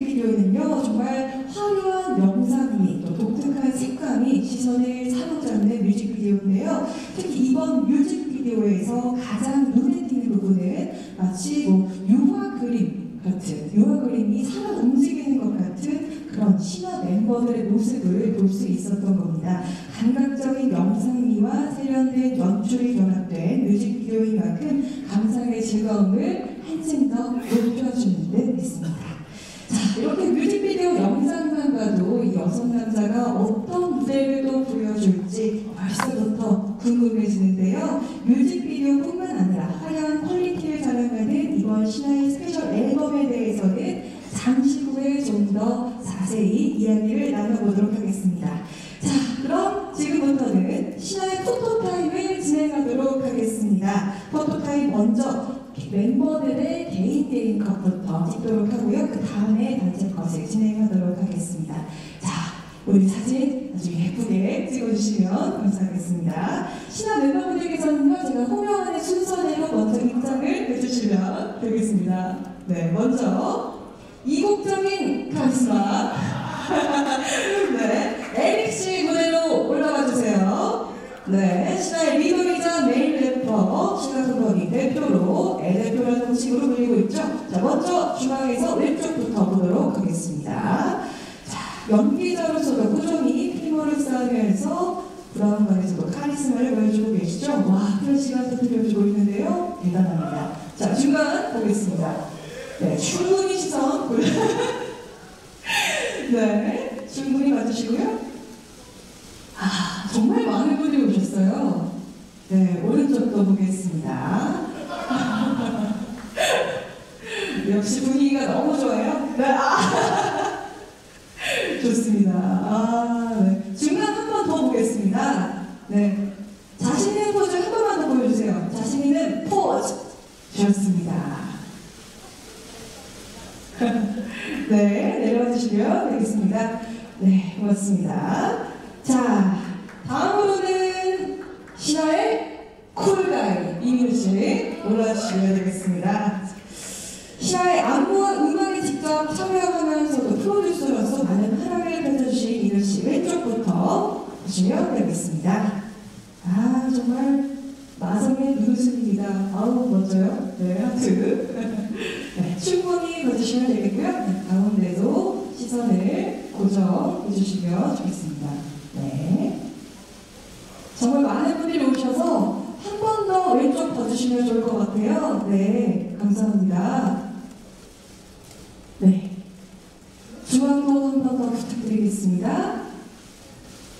뮤직비디오는요 정말 화려한 영상미 또 독특한 색감이 시선을 사로잡는 뮤직비디오인데요 특히 이번 뮤직비디오에서 가장 눈에 띄는 부분은 마치 뭐 유화 그림 같은 유화 그림이 살아 움직이는 것 같은 그런 신화 멤버들의 모습을 볼 수 있었던 겁니다. 감각적인 영상미와 세련된 연출이 결합된 뮤직비디오인 만큼 감상의 즐거움을 한층 더 높여주는 듯 했습니다. 자, 이렇게 뮤직비디오 영상만 봐도 이 여성 남자가 어떤 무대를 또 보여줄지 벌써부터 궁금해지는데요. 뮤직비디오뿐만 아니라 화려한 퀄리티를 자랑하는 이번 신화의 스페셜 앨범에 대해서는 잠시 후에 좀 더 자세히 이야기를 나눠보도록 하겠습니다. 자, 그럼 지금부터는 신화의 포토타임을 진행하도록 하겠습니다. 포토타임 먼저 개인 찍도록 하고요. 그 다음에 단체 컷을 진행하도록 하겠습니다. 자, 우리 사진 아주 예쁘게 찍어주시면 감사하겠습니다. 신화 멤버분들께서는요, 제가 호명하는 순서대로 먼저 입장을 해주시면 되겠습니다. 네, 먼저 이국적인 카리스마 네, 에릭 씨 무대로 올라와 주세요. 네, 신화의 리더이자 메인 신화 선거님 대표로 애 대표라는 공식으로 불리고 있죠. 자, 먼저 중앙에서 왼쪽부터 보도록 하겠습니다. 자, 연기자로서도 꾸준히 피모를 쌓으면서 브라운관에서도 카리스마를 보여주고 계시죠. 와, 그런 시간도 들려주고 있는데요. 대단합니다. 자, 중간 보겠습니다. 네, 충분히 시선. 네, 충분히 봐주시고요. 아, 정말 많은 분들이 오셨어요. 네, 오른쪽도 보겠습니다. 역시 분위기가 너무 좋아요. 네, 아. 좋습니다. 아, 네. 중간 한 번 더 보겠습니다. 네. 자신 있는 포즈 한 번만 더 보여주세요. 자신 있는 포즈. 좋습니다. 네, 내려와 주시면 되겠습니다. 네, 고맙습니다. 자, 다음으로는 신화의 쿨가이 이민우 씨 올라주시면 되겠습니다. 신화의 안무와 음악에 직접 참여하면서도 프로듀서로서 많은 활약을 펼쳐주신 이민우 씨 왼쪽부터 보시면 되겠습니다. 아, 정말 마성의 눈웃음입니다. 아우, 멋져요. 네, 하트. 네, 충분히 봐주시면 되겠고요. 네, 가운데도 시선을 고정해 주시면 좋겠습니다. 네. 정말 많은 분들이 오셔서 한 번 더 왼쪽 봐주시면 좋을 것 같아요. 네, 감사합니다. 네. 중앙도 한 번 더 부탁드리겠습니다.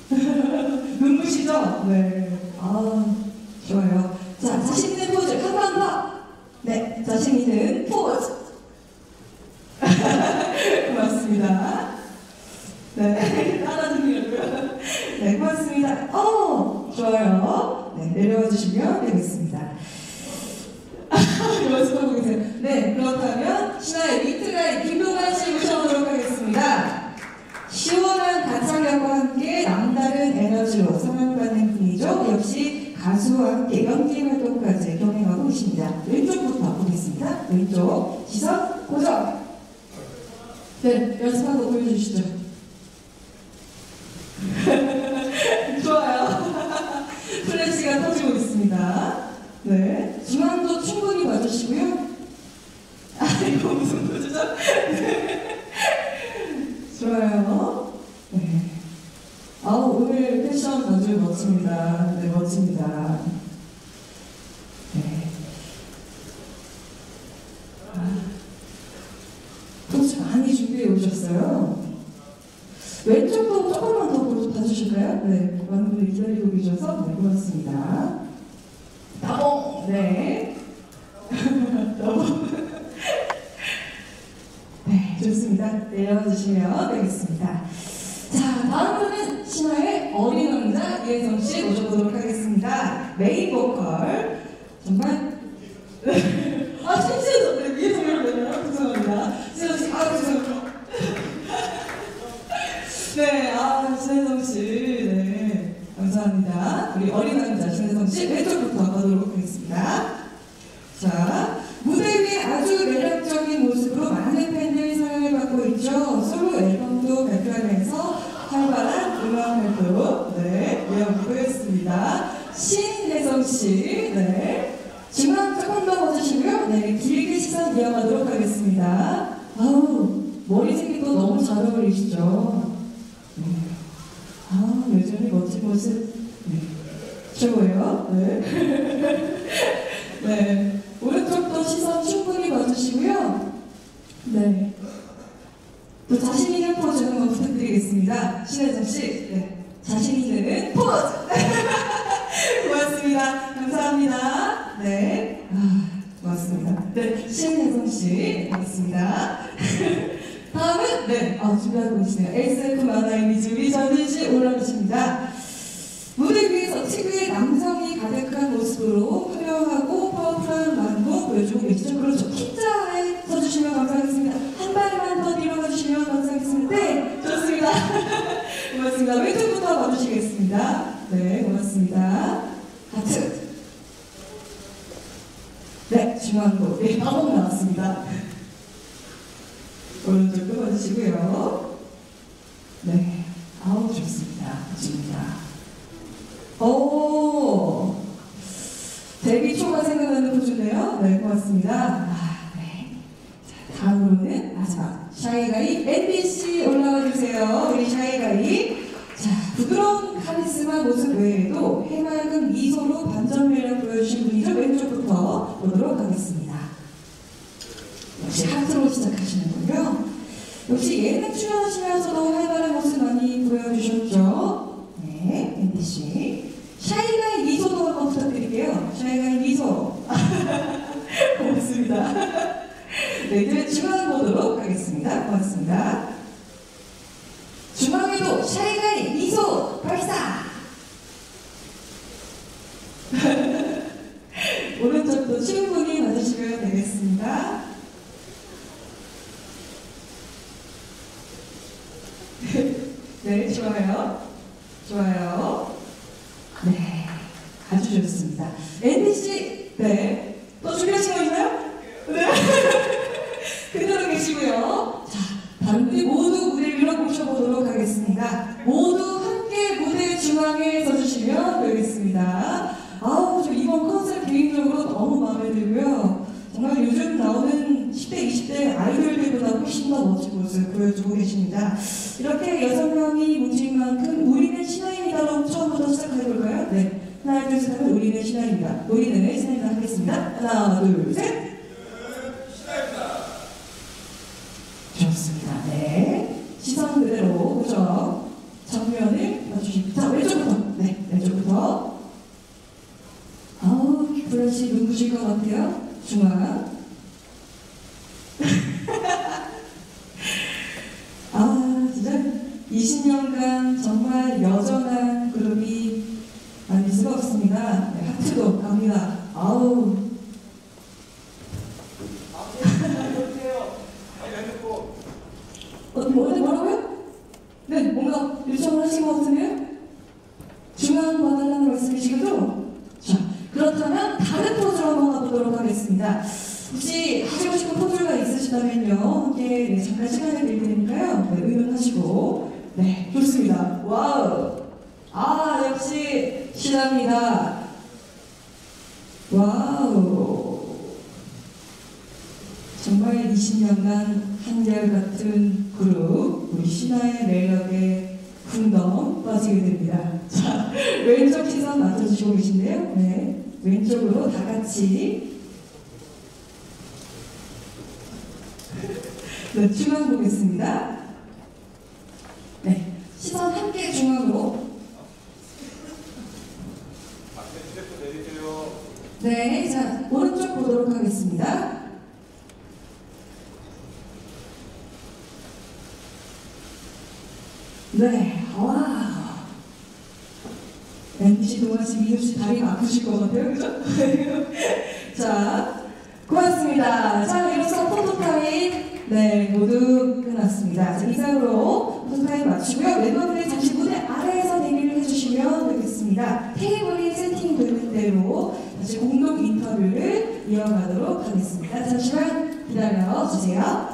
눈부시죠? 네. 아, 좋아요. 자, 자신 있는 포즈 한 번 더. 네, 자신 있는 포즈. 고맙습니다. 네, 따라드리려고요. 네, 고맙습니다. 어, 좋아요. 네, 내려와 주시면 되겠습니다. 연습하고 계세요. 네, 그렇다면 신화의 위트가이 김동완 씨 모셔보도록 하겠습니다. 시원한 가창력과 함께 남다른 에너지로 사랑받는 분이죠. 역시 가수와 함께 연기 활동까지 병행하고 계십니다. 왼쪽부터 보겠습니다. 왼쪽 시선 고정. 네, 연습하고 보여주시죠. 좋아요. 플래시가 터지고 있습니다. 네, 중앙도 충분히 봐주시고 좋아요. 네. 아우, 오늘 패션 아주 멋집니다. 네, 멋집니다. 네. 아, 포즈 많이 준비해 오셨어요. 왼쪽도 조금만 더 보- 봐주실까요? 네, 많은 분들이 기다리고 계셔서 네, 고맙습니다. 따봉! 네. 따봉. 네, 좋습니다. 내려주시면 되겠습니다. 자, 다음으로는 신화의 왕자 이혜성 씨 모셔보도록 하겠습니다. 메인 보컬. 정말. 아, 신세서 네, 위에서 올라오네요. 죄송합니다. 신세서 씨, 아, 죄송합니다. 네, 아, 신혜성 씨. 네. 감사합니다. 우리 어린 왕자 신혜성 씨 왼쪽부터 가도록 하겠습니다. 자, 무대 위에 아주 매력적인 모습으로 많은 팬들이 사랑을 받고 있죠. 도착하면서 활발한 음악 활동 네, 이어가고 있습니다. 신혜성 씨, 네. 중앙 조금 더 봐주시고요. 네, 길게 시선 이어가도록 하겠습니다. 아우, 머리색이 또 너무 잘 어울리시죠? 네. 아, 요즘에 멋진 모습, 네. 최고예요. 네. 네. 오른쪽도 시선 충분히 봐주시고요. 네. 또 자신 있는 포즈 한번 부탁드리겠습니다. 신혜정 씨, 네. 자신 있는 포즈. 고맙습니다. 감사합니다. 네. 아, 고맙습니다. 네, 신혜정 씨, 고맙습니다. 다음은, 네, 아, 준비하고 계시네요. SF 만화 이미지 우리 전진 씨 올라오십니다. 무대 위에서 특유의 남성이 가득한 모습으로 화려하고 파워풀한 만보 보여주고 계시죠. 그렇죠. T자에 서주시면 감사하겠습니다. 한 발만 더 뒤로 가주시면 감사하겠습니다. 네, 좋습니다. 고맙습니다. 왼쪽부터 봐주시겠습니다. 네, 고맙습니다. 하트. 네, 중앙도. 네, 바로 나왔습니다. 오른쪽도 봐주시고요. 네, 아우, 좋습니다. 좋습니다. 오, 역시 하트로 시작하시는군요. 역시 예능 출연하시면서도 활발한 모습 많이 보여주셨죠. 네, MBC. 샤이가이 미소도 한번 부탁드릴게요. 샤이가이 미소. 고맙습니다. 네, 이제 중앙 보도록 하겠습니다. 고맙습니다. 중앙에도 샤이가이 미소 발사! 오른쪽도 충분히 봐주시면 되겠습니다. 네, 좋아요. 좋아요. 네, 아주 좋습니다. MBC, 네. 또 준비하신 거 있나요? 네. 계시고요. 자, 분들 모두 무대 위로 모셔보도록 하겠습니다. 모두 함께 무대 중앙에 서주시면 되겠습니다. 아우, 저 이번 컨셉 개인적으로 너무 마음에 들고요. 정말 요즘 나오는 10대, 20대 아이돌들보다 훨씬 더 멋진 모습 보여주고 계십니다. 이렇게 여섯 명이 뭉친 만큼 우리는 신화입니다로 처음부터 시작해볼까요? 네. 하나, 둘, 셋 하면 우리는 신화입니다. 우리는 신화입니다 하겠습니다. 하나, 둘, 셋. 좋습니다. 네. 시선 고정. 정면을 봐주시고. 자, 왼쪽부터. 네, 왼쪽부터. 아우, 브러쉬 눈부실 것 같아요. 중앙. 아, 진짜 20년간 정말 여전한 그룹이 아닐 수가 없습니다. 네, 하트도 갑니다. 아우. 어, 뭐, 어디 뭐라고요? 네, 뭔가 요청을 하신 것 같은데요? 중앙 봐달라는 말씀이시거죠? 자, 그렇다면 다른 포즈로 한번 가보도록 하겠습니다. 혹시 하시고 싶은 포즈가 있으시다면요, 함께 네, 잠깐 시간을 드릴 테니까요, 네, 의논하시고, 네, 좋습니다. 와우! 아, 역시 신합니다. 와우! 정말 20년간 한결같은 그룹, 우리 신화의 매력에 풍덩 빠지게 됩니다. 자, 왼쪽 시선 맞춰주시고 계신데요. 네, 왼쪽으로 다 같이 네, 중앙 보겠습니다. 네, 시선 함께 중앙으로. 네, 자, 오른쪽 보도록 하겠습니다. 네, 와. MBC 동아 씨, 민우 씨 다리가 아프실 것 같아요? 자, 고맙습니다. 자, 이로써 포토타임, 네, 모두 끝났습니다. 자, 이상으로 포토타임 마치고요. 멤버분들 잠시 무대 아래에서 대기를 해주시면 되겠습니다. 테이블이 세팅되는 대로 다시 공동 인터뷰를 이어가도록 하겠습니다. 잠시만 기다려 주세요.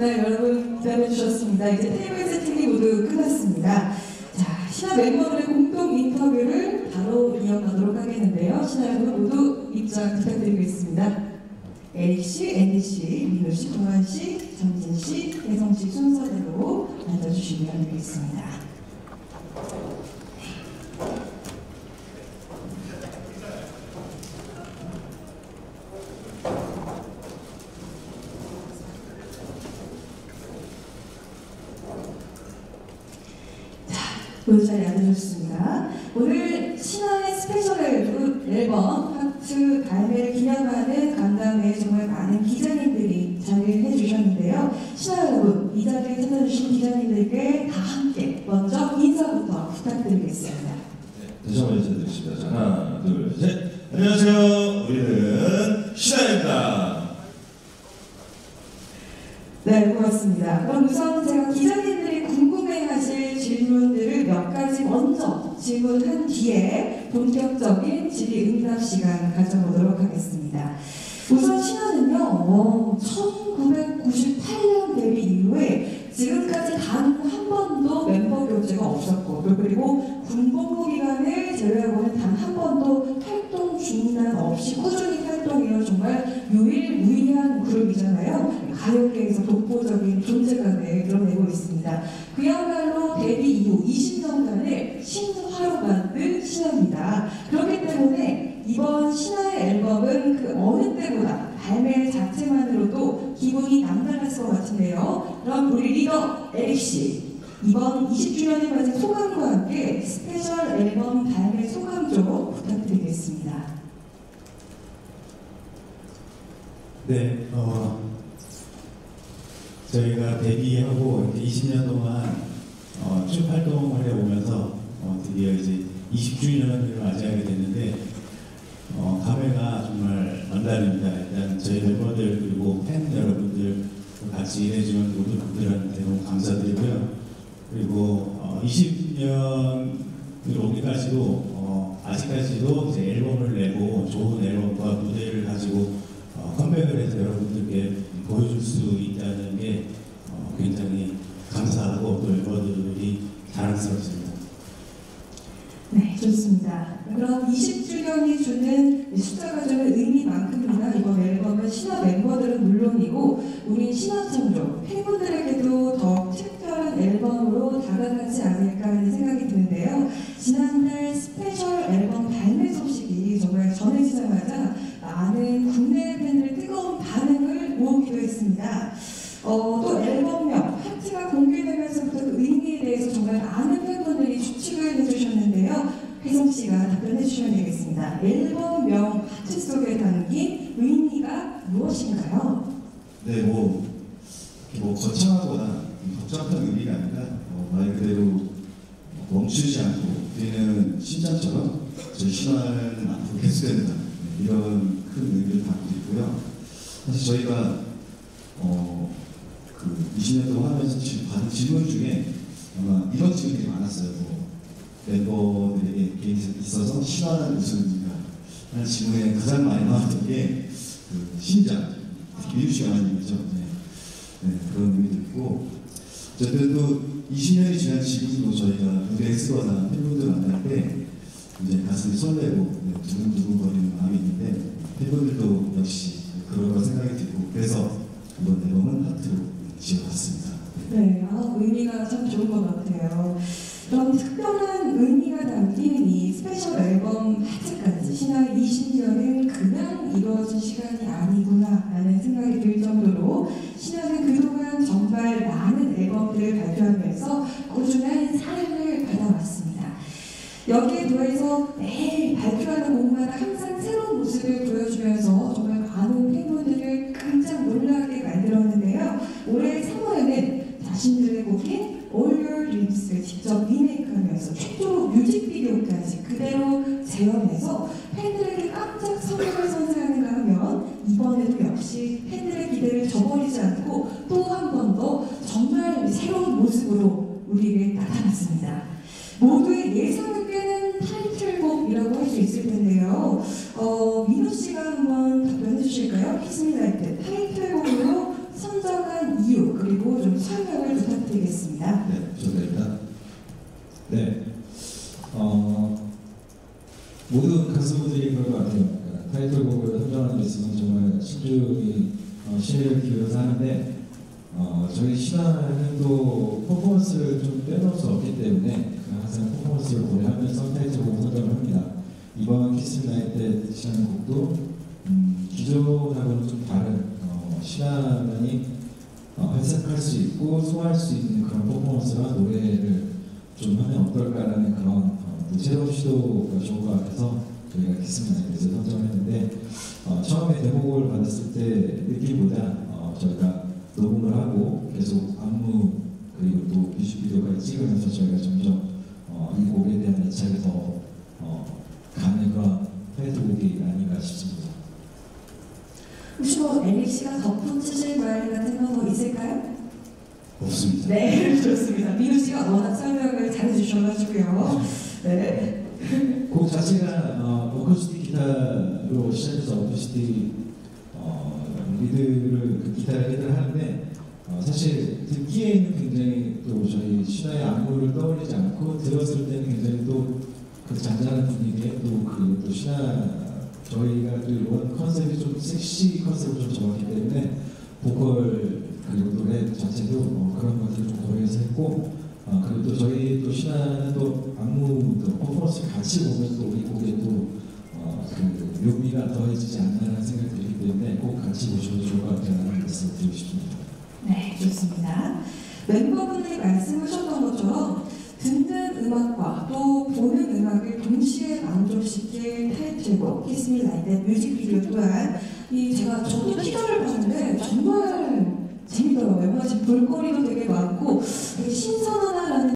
네, 여러분 기다려 주셨습니다. 이제 테이블 세팅이 모두 끝났습니다. 자, 신화 멤버들의 공동 인터뷰를 바로 이어가도록 하겠는데요. 신화 여러분 모두 입장 부탁드리겠습니다. 에릭 씨, 앤디 씨, 민우 씨, 동환 씨, 정진 씨, 혜성 씨 순서대로 앉아주시면 되겠습니다. 모두 자리에 앉아주셨습니다. 오늘 신화의 스페셜 앨범 하트 발매를 기념하는 간담회에 정말 많은 기자님들이 자리해 주셨는데요. 신화 여러분, 이 자리에 찾아주신 기자님들께 다 함께 먼저 인사부터 부탁드리겠습니다. 다시 한번 인사드리겠습니다. 자, 하나, 둘, 셋. 안녕하세요. 우리는 신화입니다. 네, 고맙습니다. 그럼 우선 제가 기자님들이 궁금해하실 질문들을 몇 가지 먼저 질문한 뒤에 본격적인 질의응답 시간 가져보도록 하겠습니다. 우선 신화는요, 어, 1998년 데뷔 이후에 지금까지 단 한 번도 멤버 교체가 없었고, 그리고 군복무 기간을 제외하고는 단 한 번도 활동 중단 없이 꾸준히 활동해요. 정말 유일무이한 그룹이잖아요. 가요계에서 독보적인 존재감을 드러내고 있습니다. 그야말로 데뷔 이후 20년간을 신화로 만든 신화입니다. 그렇기 때문에 이번 신화의 앨범은 그 어느 때보다 발매 자체만으로도 기분이 남달랐을 것 같은데요. 그럼 우리 리더 에릭 씨 이번 20주년을 맞은 소감과 함께 스페셜 앨범 발매 소감 좀 부탁드리겠습니다. 네, 어, 저희가 데뷔하고 이렇게 20년 동안 어, 쭉 활동을 해오면서 어, 드디어 이제 20주년을 맞이하게 됐는데 어, 감회가 정말 남다릅니다. 일단 저희 멤버들 그리고 팬 여러분들 같이 일해주는 모든 분들한테 너무 감사드리고요. 그리고 어, 20년을 오기까지도 어, 아직까지도 이제 앨범을 내고 좋은 앨범과 무대를 가지고 어, 컴백을 해서 여러분들께 보여줄 수 있다는 게 어, 굉장히 감사하고 또 멤버들이 자랑스럽습니다. 네, 좋습니다. 그럼 20주년이 주는 숫자가 주는 의미만큼이나 이번 앨범은 신화 멤버들은 물론이고 우리 신화 창조 팬분 해 주시면 되겠습니다. 앨범명 하트 속에 담긴 의미가 무엇인가요? 네, 뭐, 뭐 거창하거나 복잡한 의미가 아니라 어, 말 그대로 멈추지 않고 뛰는 심장처럼 저희 신화는 앞으로 계속된다. 네, 이런 큰 의미를 담고 있고요. 사실 저희가 어, 그 20년 동안 하면서 지- 받은 질문 중에 아마 이런 질문이 많았어요. 뭐, 멤버들에 게 있어서 신화는 무슨 의미가 하는 질문에 가장 많이 나왔던 게그 씨가 많이 얘기죠. 네. 네, 그런 의미도 있고 어쨌든 또 20년이 지난 지금도 저희가 무대에 쓰거나 팬분들 만날 때 이제 가슴이 설레고 네, 두근두근거리는 마음이 있는데 팬분들도 역시 그런 생각이 들고 그래서 이번 앨범은 하트로 지어봤습니다. 네, 아, 의미가 참 좋은 것 같아요. 그럼 특별한 의미가 담긴 이 스페셜 앨범 하트까지 신화의 20년은 그냥 이루어진 시간이 아니구나 라는 생각이 들 정도로 신화는 그동안 정말 많은 앨범들을 발표하면서 꾸준한 사랑을 받아왔습니다. 여기에 더해서 매일 발표하는 곡마다 항상 새로운 모습을 보여주면서 정말 많은 팬분들을 깜짝 놀라게 만들었는데요. 올해 3월에는 자신들의 곡인 Your Dreams를 직접 리메이크하면서 최초로 뮤직비디오까지 그대로 재현해서 팬들에게 깜짝 선물을 선사하는가 하면 이번에도 역시 팬들의 기대를 저버리지 않고 또 한 번 더 정말 새로운 모습으로 우리에게 나타났습니다. 모두의 예상을 깨는 타이틀곡이라고 할 수 있을 텐데요. 어, 민호 씨가 한번 답변해 주실까요? 키스미나이트 타이틀곡으로 선정한 이유 그리고 좀 설명을 부탁드리겠습니다. 네, 일단 네. 어, 모든 가수분들이 그런 것 같아요. 그러니까 타이틀곡을 선정하는 데 있어서 정말 신중히 어, 심의를 기울여서 하는데 어, 저희 신화는 또 퍼포먼스를 좀 빼놓을 수 없기 때문에 항상 퍼포먼스를 고려하면서 타이틀곡을 선정을 합니다. 이번 키스 나이 때 신하는 곡도 음, 기존하고는 좀 다른 어, 신화만이 어, 발색할 수 있고 소화할 수 있는 그런 퍼포먼스와 노래를 좀 하면 어떨까라는 그런 어, 또 새로운 시도가 좋은 것 같아서 저희가 키스나이트에서 선정을 했는데 어, 처음에 대목을 받았을 때 느낌보다 어, 저희가 녹음을 하고 계속 안무 그리고 또 뮤직비디오까지 찍으면서 저희가 점점 어, 이 곡에 대한 애착이 더 어, 가는 그런 타이틀곡이 아닌가 싶습니다. 혹시 뭐 에릭 씨가 덧붙이실 말 같은 거뭐 있을까요? 없습니다. 네, 좋습니다. 민호 씨가 워낙 설명을 잘해주셔가지고요. 네. 곡 자체가 어, 어쿠스틱 기타로 시작해서 어쿠스틱 어, 리드를 그 기타를 리드를 하는데 어, 사실 듣기에는 굉장히 또 저희 신화의 안무를 떠올리지 않고 들었을 때는 굉장히 또그 잔잔한 분위기에 또그또 신화 저희가 또 이번 컨셉이 좀 섹시 컨셉을 좀 정했기 때문에 보컬 그리고 노래 자체도 어, 그런 것들을 좀 고려해서 했고 어, 그리고 또 저희 또 신화는 또 안무 또 퍼포먼스 같이 보면 또 우리 곡에 또그 묘미가 더해지지 않나라는 생각이 들기 때문에 꼭 같이 보셔도 좋을 것 같다는 말씀을 드리고 싶습니다. 네, 좋습니다. 멤버분들이 말씀하셨던 것처럼 듣는 음악과 또 보는 음악을 동시에 만족시킬 타이틀곡 키스미 라이트 뮤직비디오 또한 이 제가 저도 티저를 봤는데 정말 재밌더라고요. 지금 볼거리도 되게 많고 신선한